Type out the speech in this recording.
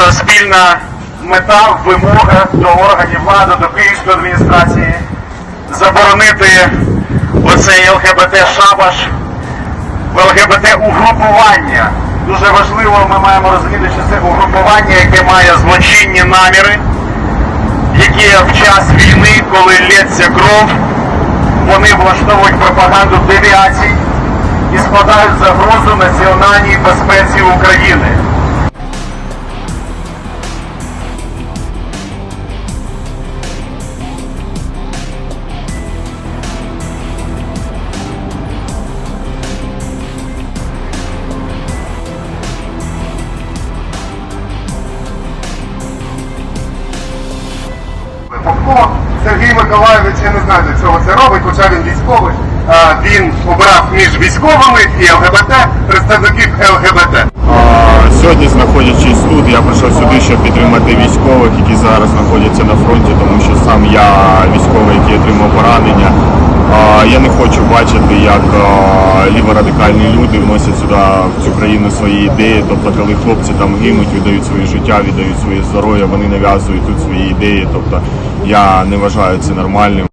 наша спільна мета, вимога до органів влади, до Київської адміністрації заборонити оцей ЛГБТ шабаш в ЛГБТ угрупування. Дуже важливо, ми маємо розуміти, що це угрупування, яке має злочинні наміри, які в час війни, коли лється кров, вони влаштовують пропаганду девіацій і складають загрозу національній безпеці України. Попко Сергій Миколаївич, я не знаю, для чого це робить, хоча він військовий. Він обрав між військовими і ЛГБТ представників ЛГБТ. Сьогодні, знаходячись тут, я прийшов сюди, щоб підтримати військових, які зараз знаходяться на фронті, тому що сам я військовий, який отримав поранення. Я не хочу бачити, як а, ліворадикальні люди вносять сюди в цю країну свої ідеї. Тобто, коли хлопці там гинуть, віддають своє життя, віддають своє здоров'я, вони нав'язують тут свої ідеї. Тобто я не вважаю це нормальним.